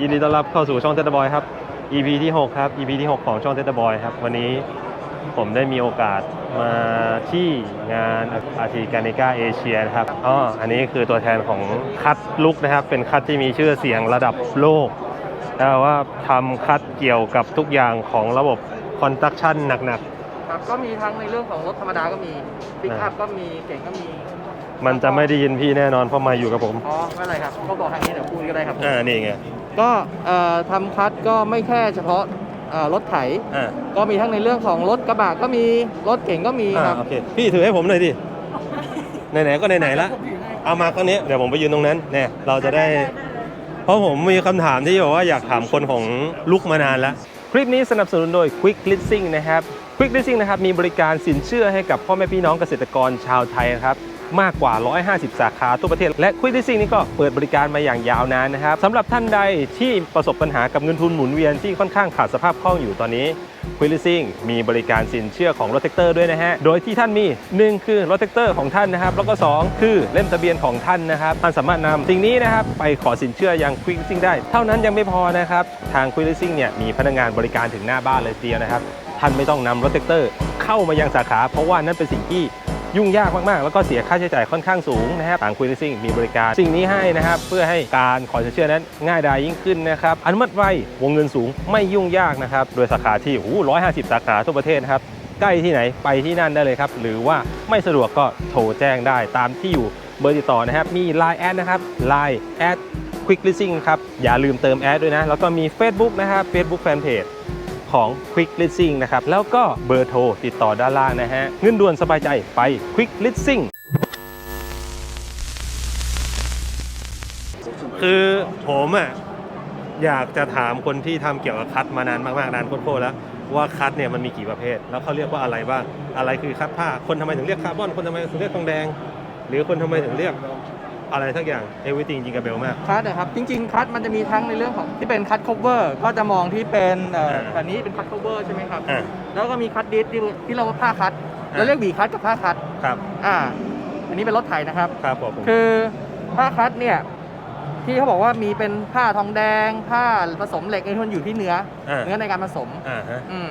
ยินดีต้อนรับเข้าสู่ช่องเตตบอยครับ EP ที่ 6 ครับ EP ที่ 6 ของช่องเตตบอยครับ วันนี้ผมได้มีโอกาสมาที่งานอาทีการนิก้าเอเชียนะครับอ๋ออันนี้คือตัวแทนของคัดลุกนะครับ เป็นคัดที่มีชื่อเสียงระดับโลกแต่ว่าทำคัดเกี่ยวกับทุกอย่างของระบบคอนสตรักชั่นหนักครับก็มีทั้งในเรื่องของรถธรรมดาก็มีปิกอัพก็มีเก่งก็มีๆมันจะไม่ได้ยินพี่แน่นอนเพราะมาอยู่กับผม อ๋อไม่เป็นไรครับ ก็บอกทางนี้เดี๋ยวพูดก็ได้ครับ อ่า นี่ไง ก็เอ่อทำคัดก็ไม่แค่เฉพาะเอ่อรถไถ อ่าก็มีทั้งในเรื่องของรถกระบะก็มีรถเก่งก็มีอ่าครับ โอเคพี่ถือให้ผมหน่อยดิไหนๆก็ไหนๆละเอามาก็นี้เดี๋ยวผมไปยืนตรงนั้นเนี่ยเราจะได้ เพราะผมมีคำถามที่บอกว่าอยากถามคนของลุกมานานแล้ว คลิปนี้สนับสนุนโดย Quick Leasing นะครับ Quick Leasing นะครับมีบริการสินเชื่อให้กับพ่อแม่พี่น้องเกษตรกรชาวไทยนะครับ มากกว่า 150 สาขาทั่วประเทศ และ Quick Leasing นี่ก็เปิดบริการมาอย่างยาวนานนะครับสำหรับท่านใดที่ประสบปัญหากับเงินทุนหมุนเวียนที่ค่อนข้างขาดสภาพคล่องอยู่ตอนนี้ควิลลิซิ่งมีบริการสินเชื่อของรถแท็กเตอร์ด้วยนะฮะ โดยที่ท่านมี 1 คือรถแท็กเตอร์ของท่านนะครับ แล้วก็ 2 คือเล่มทะเบียนของท่านนะครับ ท่านสามารถนำสิ่งนี้นะครับไปขอสินเชื่อยังควิลลิซิ่งได้ เท่านั้นยังไม่พอนะครับ ทางควิลลิซิ่งเนี่ยมีพนักงานบริการถึงหน้าบ้านเลยทีเดียวนะครับ ท่านไม่ต้องนำรถแท็กเตอร์เข้ามายังสาขา เพราะว่านั่นเป็นสิ่งที่ ยุ่งยากมากๆ แล้วก็เสียค่าใช้จ่ายค่อนข้างสูงนะครับทางคุยลิซิ่งมีบริการสิ่งนี้ให้นะครับเพื่อให้การขอสินเชื่อนั้นง่ายดายยิ่งขึ้นนะครับอนุมัติไววงเงินสูงไม่ยุ่งยากนะครับโดยสาขาที่โอ้ร้อยห้าสิบสาขาทั่วประเทศครับใกล้ที่ไหนไปที่นั่นได้เลยครับ หรือว่าไม่สะดวกก็โทรแจ้งได้ตามที่อยู่เบอร์ติดต่อนะครับ มี Line แอดนะครับ Line แอด Quick Leasing ครับ อย่าลืมเติมแอดด้วยนะ แล้วก็มี Facebook นะครับ Facebook Fanpage ของ Quick Leasing นะครับ แล้วก็เบอร์โทรติดต่อด้านล่างนะฮะ เงินด่วนสบายใจไป Quick Leasing คือผมอะอยากจะถามคนที่ทำเกี่ยวกับคัดมานานมากๆนานโคตรๆแล้วว่าคัดเนี่ยมันมีกี่ประเภท แล้วเขาเรียกว่าอะไรบ้างอะไรคือคัดผ้า คนทำไมถึงเรียกคาร์บอนคนทำไมถึงเรียกทองแดง หรือคนทำไมถึงเรียก อะไรสักอย่างเอวิติงจริงกับเบลมาก คัดนะครับจริงๆคัดมันจะมีทั้งในเรื่องของที่เป็นคัด cover ก็จะมองที่เป็นเอ่ออ่าแบบนี้เป็นคัด cover ใช่ไหมครับ อ่าแล้วก็มีคัดดิสที่ที่เราว่าผ้าคัดอ่า เราเรียกหวีคัดกับผ้าคัดครับอ่า อันนี้เป็นรถไถนะครับ ครับผมคือผ้าคัดเนี่ยที่เขาบอกว่ามีเป็นผ้าทองแดง ผ้าผสมเหล็กไอ้ที่มันอยู่ที่เนื้ออ่าเนื้อในการผสม อ่าฮะ อืม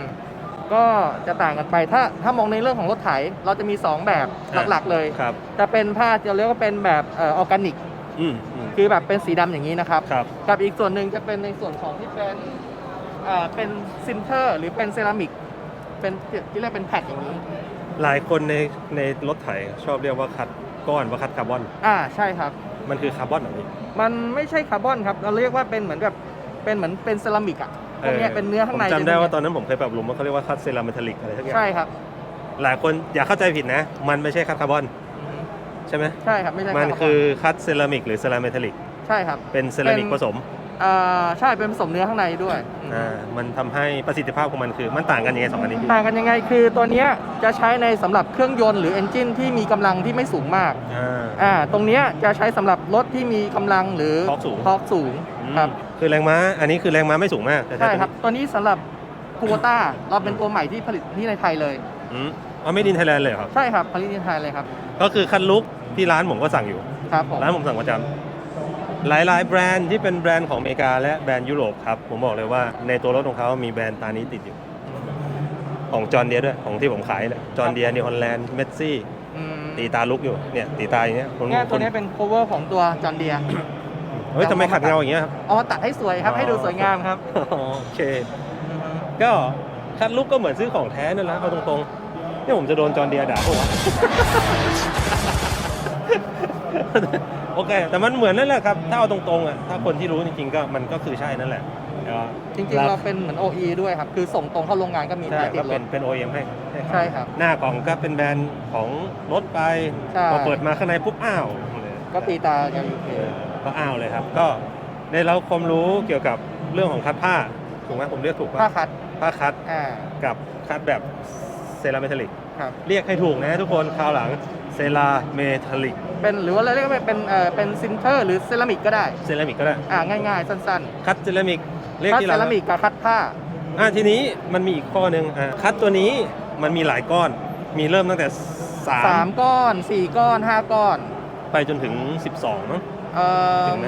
ก็จะต่างกันไปถ้าถ้ามองในเรื่องของรถไถเราจะมี 2 แบบอะหลักๆเลยครับจะเป็นผ้าที่เราเรียกว่าเป็นแบบเออออร์แกนิกอืมอืมคือแบบเป็นสีดำอย่างนี้นะครับครับกับอีกส่วนหนึ่งจะเป็นในส่วนของที่เป็นเอ่อเป็นซินเตอร์ หรือเป็นเซรามิกเป็นที่เรียกเป็นแผ่นอย่างนี้ หลายคนในในรถไถชอบเรียกว่าคัดก้อนว่าคัดคาร์บอนอ่าใช่ครับ มันคือคาร์บอนเหรอพี่มันไม่ใช่คาร์บอนครับ เราเรียกว่าเป็นเหมือนแบบเป็นเหมือนเป็นเซรามิกอะ พวกเนี้ยเป็นเนื้อข้างในผมจำได้เลยว่าตอนนั้นผมเคยปรับลุมว่าเขาเรียกว่าคัดเซรามิทลิกอะไรทักอย่างใช่ครับ หลายคนอย่าเข้าใจผิดนะ มันไม่ใช่คัดคาร์บอนอืมใช่ไหมใช่ครับไม่ใช่มันคาร์บคือคัดเซรามิกหรือเซรามิทลิกใช่ครับเป็นเซรามิกเป็นผสม อ่าใช่เป็นผสมเนื้อข้างในด้วยอืมอ่ามันทำให้ประสิทธิภาพของมันคือ มันต่างกันยังไงสองอันนี้พี่ต่างกันยังไงคือตัวเนี้ยจะใช้ในสำหรับเครื่องยนต์หรือเอนจินที่มีกำลังที่ไม่สูงมากอ่า อ่าตรงเนี้ยจะใช้สำหรับรถที่มีกำลังหรือทอร์กสูง ทอร์กสูงครับอืมคือแรงม้า อันนี้คือแรงม้าไม่สูงมากแต่ใช่ตัวนี้ครับตัวนี้สำหรับคูโบต้าเราเป็นตัวใหม่ที่ผลิตที่ในไทยเลย อืมอ๋อไม่ดินไทยแลนด์เลยเหรอครับ ใช่ครับผลิตที่ไทยเลยครับก็คือคันลุกที่ร้านผมก็สั่งอยู่ ครับผมร้านผมสั่งประจำ หลาย ๆ แบรนด์ที่เป็นแบรนด์ของอเมริกาและแบรนด์ยุโรปครับ ผมบอกเลยว่าในตัวรถของเขามีแบรนด์ตานี้ติดอยู่ ของจอร์นเดียด้วย ของที่ผมขายเลยจอร์นเดียนิวฮอลแลนด์เมสซี่อืมตีตาลุกอยู่เนี่ยตีตาอย่างเงี้ยคนเนี่ยคตัวนนี้เป็น cover ของตัวจอนเดียเฮ้ยทำไมขัดเงาอย่างเงี้ยครับ เอามาตัดให้สวยครับ ให้ดูสวยงามครับโอเคก็คัดลุกก็เหมือนซื้อของแท้นั่นแหละเอาตรงๆเนี่ยผมจะโดนจอร์นเดียด่าปะวะ โอเค แต่มันเหมือนนั่นแหละครับ ถ้าเอาตรงๆอะถ้าคนที่รู้จริงๆก็มันก็คือใช่นั่นแหละเอ่อจริงๆ เราเป็นเหมือน OE ด้วยครับ คือส่งตรงเข้าโรงงานก็มีใช่ติก็ดรเป็นถเป็น OEM ให้ให้เขาใช่ครับ หน้ากล่องก็เป็นแบรนด์ของรถไปใช่พอเปิดมาข้างในปุ๊บอ้าว ก็ตีตากันโอเคเออก็อ้าวเลยครับ ก็ได้รับความรู้เกี่ยวกับเรื่องของคัดผ้าถูกไหมผมเรียกถูกผ้าป่ะคัดผ้าคัดอ่ากับคัดแบบเซรามิทลิกครับเรียกให้ถูกนะทุกคนคราวหลังเซราเมทัลลิก เป็นหรือว่าเราเรียกว่าเป็นเอ่อเป็นซินเตอร์หรือเซรามิกก็ได้เซรามิกก็ได้ อ่าง่ายๆ สั้นคัดเซรามิกเรียๆกคัดที่เซร้านรามิกกับคัดผ้า อะทีนี้มันมีอีกข้อหนึ่งอะคัดตัวนี้มันมีหลายก้อน มีเริ่มตั้งแต่สามก้อนสี่ก้อนห้าก้อน3ไปจนถึง 12มั้ง เอ่อถึงไหม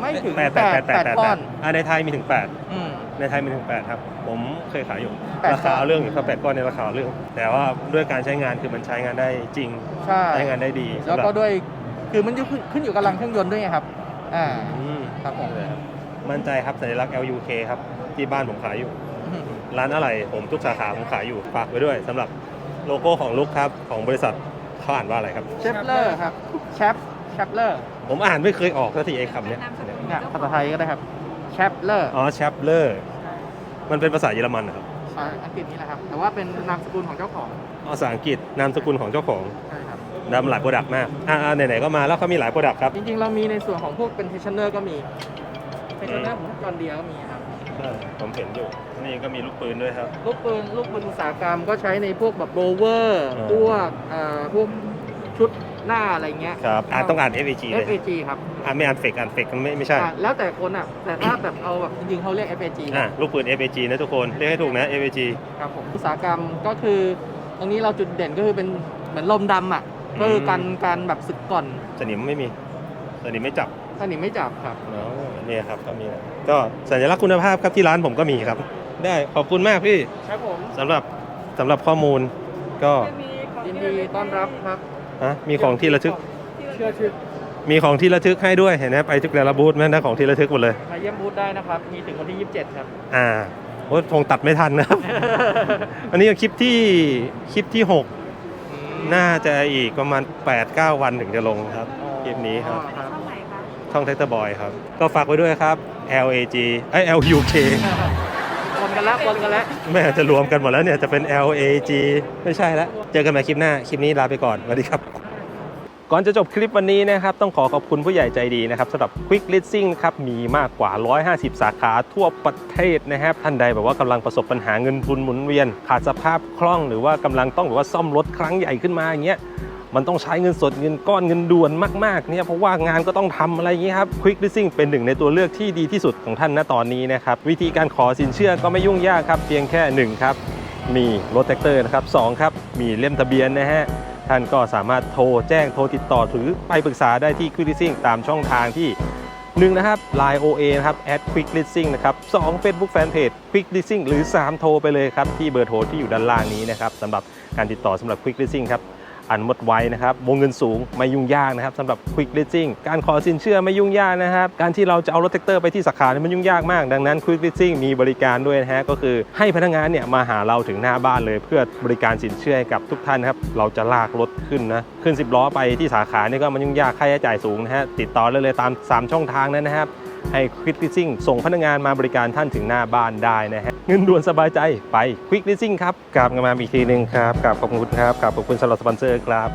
ไม่ไม่ถึงแปดแปดแปดแปดแปดก้อนอ่าในไทยมีถึงแปด อืม ในไทยมีถึงแปดครับ ผมเคยขายอยู่ แปดราคาเอาเรื่องอยู่ถ้าแปดก้อนในราคาเอาเรื่อง แต่ว่าด้วยการใช้งานคือมันใช้งานได้จริง ใช่ใช้งานได้ดีแล้วก็สำหรับด้วยคือมันอยู่ขึ้นขึ้นอยู่กับรังเครื่องยนต์ด้วยไงครับอ่าอืมครับผมมั่นใจครับสัญลักษณ์ LUK ครับ ที่บ้านผมขายอยู่อืมร้านอะไรผมทุกสาขาผมขายอยู่ฝากไว้ด้วยสำหรับโลโก้ของลุกครับของบริษัทเขาอ่านว่าอะไรครับ เชฟเลอร์ครับแชปแชปเลอร์ผมอ่านไม่เคยออกสักทีไอ้คำเนี้ย เนี่ยภาษาไทยก็ได้ครับ แชปเลอร์อ๋อแชปเลอร์มันเป็นภาษาเยอรมันนะครับอังกฤษนี่แหละครับ แต่ว่าเป็นนามสกุลของเจ้าของภาษาอังกฤษนามสกุลของเจ้าของใช่ครับนำหลายโปรดักต์มากอ่าไหนๆก็มาแล้วเขามีหลายโปรดักต์ครับ จริงๆ เรามีในส่วนของพวกเป็นเทชเนอร์ก็มีเทชเนอร์ของจอนเดียก็มีครับผมเห็นอยู่ นี่ก็มีลูกปืนด้วยครับ ลูกปืนลูกปืนอุตสาหกรรมก็ใช้ในพวกแบบโรเวอร์อ่าพวกเอ่อพวกชุด หน้าอะไรเงี้ยครับอ่านต้องอ่าน FAG เลย FAG ครับอ่านไม่อ่านเฟกอ่านเฟกไม่ไม่ใช่ อะแล้วแต่คนอะแต่ถ้าแบบเอาแบบจริงๆเขาเรียก FAG อ่าลูกปืน FAG นะทุกคน เรียกให้ถูกนะ FAG ครับผมอุตสาหกรรมก็คือตรงนี้เราจุดเด่นก็คือเป็นเหมือนลมดำอะอืมก็คือการการแบบสึกก่อนสนิมไม่มีสนิมไม่จับสนิมไม่จับครับ เนาะเนี่ยครับก็มีนะก็สัญลักษณ์คุณภาพครับที่ร้านผมก็มีครับ ได้ขอบคุณมากพี่ครับผมสำหรับสำหรับข้อมูลก็ ยินดีต้อนรับครับ ฮะมีของที่ระทึก เชื่อชื่อมีของที่ระทึกให้ด้วยเห็นไหมไปทุกแต่ละบูธแม่งได้ของที่ระทึกหมดเลย มาเยี่ยมบูธได้นะครับ มีถึงวันที่ 27 ครับ อ่าโอ้คงตัดไม่ทันนะครับ อันนี้ก็คลิปที่คลิปที่ 6 น่าจะอีกประมาณ 8-9 วันถึงจะลงครับคลิปนี้ครับอ๋อครับ ช่องไหนคะ ช่องเทคเตอร์บอยครับ ก็ฝากไว้ด้วยครับ LAG ไอ้ย LUK ว นกันแล้ววนกันแล้วแม่จะรวมกันหมดแล้วเนี่ยจะเป็น LAG ไม่ใช่แล้วเจอกันใหม่คลิปหน้า คลิปนี้ลาไปก่อนสวัสดีครับ ก่อนจะจบคลิปวันนี้นะครับ ต้องขอขอบคุณผู้ใหญ่ใจดีนะครับสำหรับ Quick Leasing ครับมีมากกว่า 150 สาขาทั่วประเทศนะครับท่านใดแบบว่ากำลังประสบปัญหาเงินทุนหมุนเวียน ขาดสภาพคล่องหรือว่ากำลังต้องแบบว่าซ่อมรถครั้งใหญ่ขึ้นมาอย่างเงี้ย มันต้องใช้เงินสดเงินก้อนเงินด่วนมากๆเนี่ยเพราะว่างานก็ต้องทำอะไรอย่างนี้ครับ Quick Leasing เป็นหนึ่งในตัวเลือกที่ดีที่สุดของท่านณตอนนี้นะครับวิธีการขอสินเชื่อก็ไม่ยุ่งยากครับ เพียงแค่หนึ่งครับ มีรถแท็กเตอร์นะครับสองครับ มีเล่มทะเบียนนะฮะท่านก็สามารถโทรแจ้งโทรติดต่อหรือไปปรึกษาได้ที่ Quick Leasing ตามช่องทางที่1นะครับ Line OA นะครับ at Quick Leasing นะครับ2 Facebook Fanpage Quick Leasing หรือ 3 โทรไปเลยครับ ที่เบอร์โทรที่อยู่ด้านล่างนี้นะครับสำหรับการติดต่อสำหรับ Quick Leasing ครับ อันหมดไวนะครับ วงเงินสูงไม่ยุ่งยากนะครับสำหรับ Quick Leasing การขอสินเชื่อไม่ยุ่งยากนะครับ การที่เราจะเอารถแท็กเตอร์ไปที่สาขาเนี่ยมันยุ่งยากมาก ดังนั้น Quick Leasing มีบริการด้วยนะฮะก็คือให้พนักงานเนี่ยมาหาเราถึงหน้าบ้านเลยเพื่อบริการสินเชื่อให้กับทุกท่านนะครับเราจะลากรถขึ้นนะขึ้น 10 ล้อไปที่สาขานี่ก็มันยุ่งยากค่าใช้จ่ายสูงนะฮะติดต่อได้เลยตาม 3 ช่องทางนั้นนะครับ ให้ Quick Leasing ส่งพนักงานมาบริการท่านถึงหน้าบ้านได้นะฮะเงินด่วนสบายใจไป Quick Leasing ครับกราบกันมาอีกทีหนึ่งครับกราบขอบคุณครับกราบขอบคุณสำหรับสปอนเซอร์ครับ